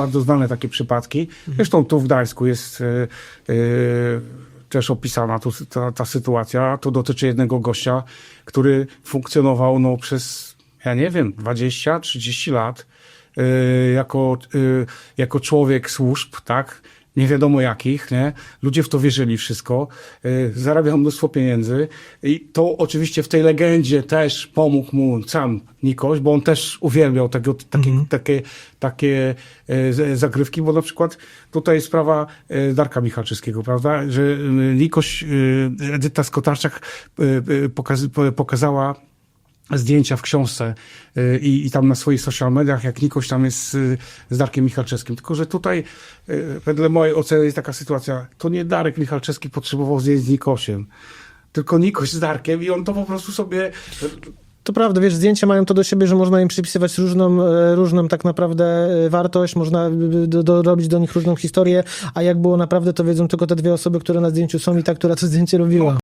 bardzo znane takie przypadki. Zresztą tu w Gdańsku jest e, e, też opisana tu, ta, ta sytuacja. To dotyczy jednego gościa, który funkcjonował no, przez, ja nie wiem, 20-30 lat e, jako, jako człowiek służb, tak? Nie wiadomo jakich, nie? Ludzie w to wierzyli wszystko. E, zarabiał mnóstwo pieniędzy i to oczywiście w tej legendzie też pomógł mu sam Nikoś, bo on też uwielbiał tego, takie, takie, takie e, z- zagrywki, bo na przykład tutaj sprawa e, Darka Michalczyskiego, prawda, że e, Nikoś, e, Edyta Skotarczak e, pokaz, po- pokazała zdjęcia w książce y, i, i tam na swoich social mediach, jak Nikoś tam jest y, z Darkiem Michalczewskim. Tylko, że tutaj, y, wedle mojej oceny jest taka sytuacja, to nie Darek Michalczewski potrzebował zdjęć z Nikosiem, tylko Nikoś z Darkiem i on to po prostu sobie To prawda, wiesz, zdjęcia mają to do siebie, że można im przypisywać różną, e, różną tak naprawdę e, wartość, można e, do, do, robić do nich różną historię, a jak było naprawdę, to wiedzą tylko te dwie osoby, które na zdjęciu są i ta, która to zdjęcie robiła.